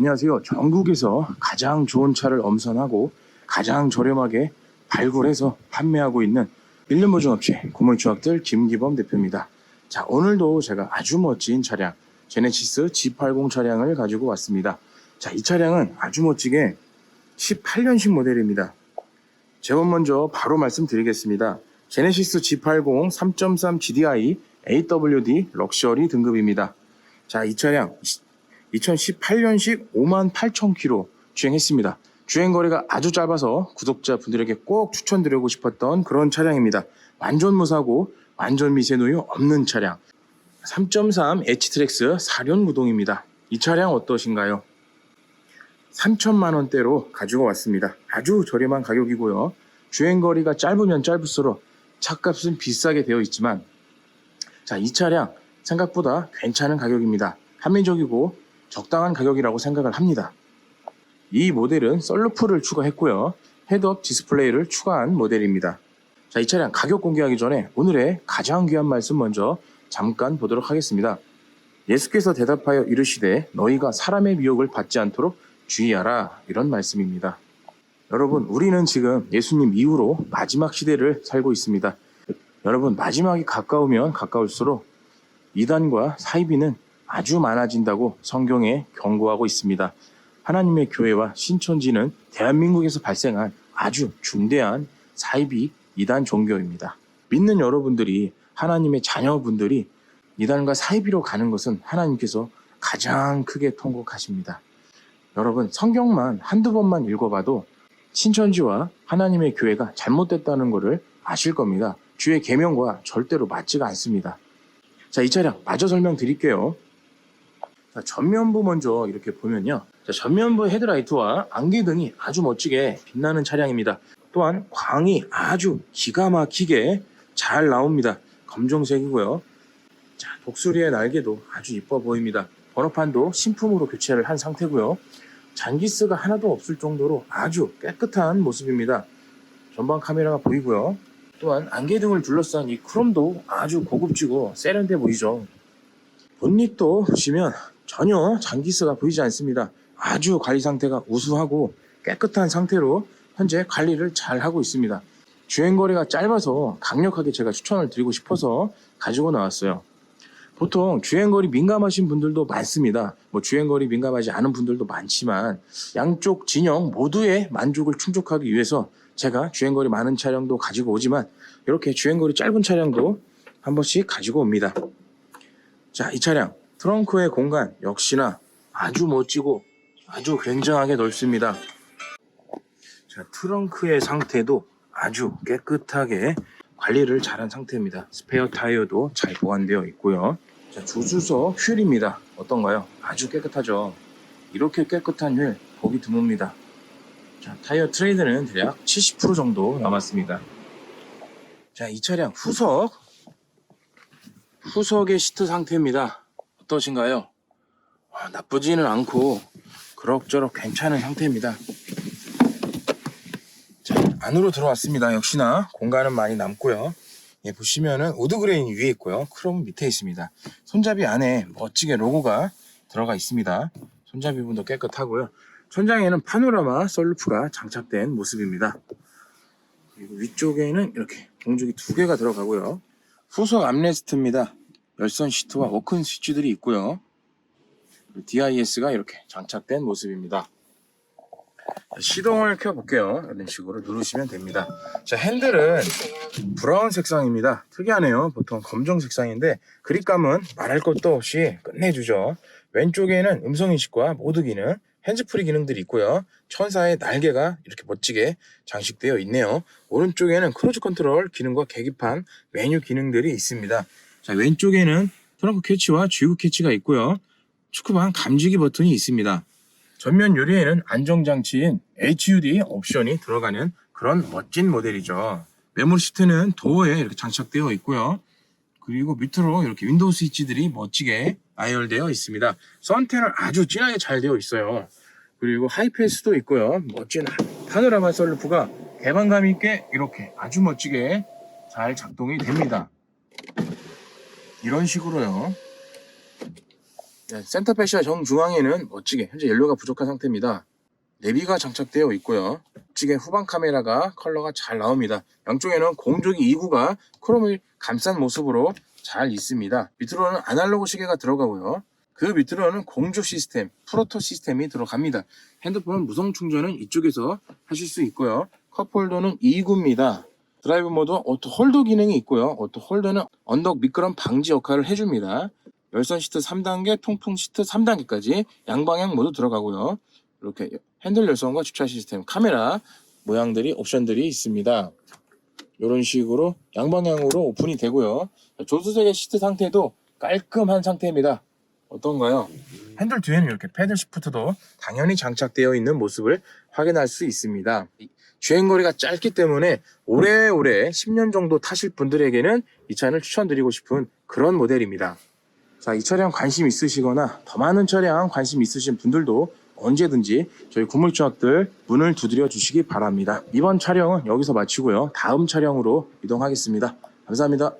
안녕하세요. 전국에서 가장 좋은 차를 엄선하고 가장 저렴하게 발굴해서 판매하고 있는 1년 보증 업체 고물주학들 김기범 대표입니다. 자, 오늘도 제가 아주 멋진 차량 제네시스 G80 차량을 가지고 왔습니다. 자, 이 차량은 아주 멋지게 18년식 모델입니다. 제법 먼저 바로 말씀드리겠습니다. 제네시스 G80 3.3 GDI AWD 럭셔리 등급입니다. 자, 이 차량 2018년식 5만 8천 킬로 주행했습니다. 주행 거리가 아주 짧아서 구독자분들에게 꼭 추천드리고 싶었던 그런 차량입니다. 완전 무사고 완전 미세노유 없는 차량. 3.3 H트렉스 4륜 구동입니다. 이 차량 어떠신가요? 3천만 원대로 가지고 왔습니다. 아주 저렴한 가격이고요. 주행 거리가 짧으면 짧을수록 차값은 비싸게 되어 있지만 자, 이 차량 생각보다 괜찮은 가격입니다. 합리적이고 적당한 가격이라고 생각을 합니다. 이 모델은 썰루프를 추가했고요. 헤드업 디스플레이를 추가한 모델입니다. 자, 이 차량 가격 공개하기 전에 오늘의 가장 귀한 말씀 먼저 잠깐 보도록 하겠습니다. 예수께서 대답하여 이르시되 너희가 사람의 미혹을 받지 않도록 주의하라 이런 말씀입니다. 여러분, 우리는 지금 예수님 이후로 마지막 시대를 살고 있습니다. 여러분, 마지막이 가까우면 가까울수록 이단과 사이비는 아주 많아진다고 성경에 경고하고 있습니다. 하나님의 교회와 신천지는 대한민국에서 발생한 아주 중대한 사이비 이단 종교입니다. 믿는 여러분들이 하나님의 자녀분들이 이단과 사이비로 가는 것은 하나님께서 가장 크게 통곡하십니다. 여러분 성경만 한두 번만 읽어봐도 신천지와 하나님의 교회가 잘못됐다는 것을 아실 겁니다. 주의 계명과 절대로 맞지가 않습니다. 자, 이 차량 마저 설명드릴게요. 자, 전면부 먼저 이렇게 보면요. 자, 전면부 헤드라이트와 안개 등이 아주 멋지게 빛나는 차량입니다. 또한 광이 아주 기가 막히게 잘 나옵니다. 검정색이고요. 자, 독수리의 날개도 아주 이뻐 보입니다. 번호판도 신품으로 교체를 한 상태고요. 잔기스가 하나도 없을 정도로 아주 깨끗한 모습입니다. 전방 카메라가 보이고요. 또한 안개 등을 둘러싼 이 크롬도 아주 고급지고 세련돼 보이죠. 본닛도 보시면 전혀 잔기스가 보이지 않습니다. 아주 관리 상태가 우수하고 깨끗한 상태로 현재 관리를 잘 하고 있습니다. 주행 거리가 짧아서 강력하게 제가 추천을 드리고 싶어서 가지고 나왔어요. 보통 주행거리 민감하신 분들도 많습니다. 뭐 주행거리 민감하지 않은 분들도 많지만 양쪽 진영 모두의 만족을 충족하기 위해서 제가 주행거리 많은 차량도 가지고 오지만 이렇게 주행거리 짧은 차량도 한 번씩 가지고 옵니다. 자, 이 차량 트렁크의 공간 역시나 아주 멋지고 아주 굉장하게 넓습니다. 자, 트렁크의 상태도 아주 깨끗하게 관리를 잘한 상태입니다. 스페어 타이어도 잘 보관되어 있고요. 자, 주주석 휠입니다. 어떤가요? 아주 깨끗하죠. 이렇게 깨끗한 휠 보기 드뭅니다. 자, 타이어 트레이드는 대략 70% 정도 남았습니다. 자, 이 차량 후석 후석의 시트 상태입니다. 어떠신가요? 아, 나쁘지는 않고 그럭저럭 괜찮은 상태입니다. 자, 안으로 들어왔습니다. 역시나 공간은 많이 남고요. 예, 보시면은 우드 그레인이 위에 있고요. 크롬 밑에 있습니다. 손잡이 안에 멋지게 로고가 들어가 있습니다. 손잡이 부분도 깨끗하고요. 천장에는 파노라마 썰루프가 장착된 모습입니다. 그리고 위쪽에는 이렇게 동죽이 두 개가 들어가고요. 후속 암레스트입니다. 열선 시트와 워큰 스위치들이 있고요. DIS가 이렇게 장착된 모습입니다. 자, 시동을 켜볼게요. 이런 식으로 누르시면 됩니다. 자, 핸들은 브라운 색상입니다. 특이하네요. 보통 검정 색상인데 그립감은 말할 것도 없이 끝내주죠. 왼쪽에는 음성인식과 모드 기능, 핸즈프리 기능들이 있고요. 천사의 날개가 이렇게 멋지게 장식되어 있네요. 오른쪽에는 크루즈 컨트롤 기능과 계기판, 메뉴 기능들이 있습니다. 자, 왼쪽에는 트렁크 캐치와 주유 캐치가 있고요. 축구방 감지기 버튼이 있습니다. 전면 유리에는 안정장치인 HUD 옵션이 들어가는 그런 멋진 모델이죠. 메모리 시트는 도어에 이렇게 장착되어 있고요. 그리고 밑으로 이렇게 윈도우 스위치들이 멋지게 나열되어 있습니다. 선텐은 아주 진하게 잘 되어 있어요. 그리고 하이패스도 있고요. 멋진 파노라마 썰루프가 개방감 있게 이렇게 아주 멋지게 잘 작동이 됩니다. 이런 식으로요. 네, 센터페시아 정중앙에는 멋지게 현재 옐로가 부족한 상태입니다. 내비가 장착되어 있고요. 멋지게 후방 카메라가 컬러가 잘 나옵니다. 양쪽에는 공조기 2구가 크롬을 감싼 모습으로 잘 있습니다. 밑으로는 아날로그 시계가 들어가고요. 그 밑으로는 공조 시스템, 프로토 시스템이 들어갑니다. 핸드폰 무선 충전은 이쪽에서 하실 수 있고요. 컵홀더는 2구입니다. 드라이브 모드 오토 홀더 기능이 있고요. 오토 홀더는 언덕 미끄럼 방지 역할을 해줍니다. 열선 시트 3단계, 통풍 시트 3단계까지 양방향 모두 들어가고요. 이렇게 핸들 열선과 주차 시스템, 카메라 모양들이 옵션들이 있습니다. 이런 식으로 양방향으로 오픈이 되고요. 조수석의 시트 상태도 깔끔한 상태입니다. 어떤가요? 핸들 뒤에는 이렇게 패들 시프트도 당연히 장착되어 있는 모습을 확인할 수 있습니다. 주행거리가 짧기 때문에 오래오래 10년 정도 타실 분들에게는 이 차를 추천드리고 싶은 그런 모델입니다. 자, 이 차량 관심 있으시거나 더 많은 차량 관심 있으신 분들도 언제든지 저희 구물주학들 문을 두드려 주시기 바랍니다. 이번 촬영은 여기서 마치고요. 다음 촬영으로 이동하겠습니다. 감사합니다.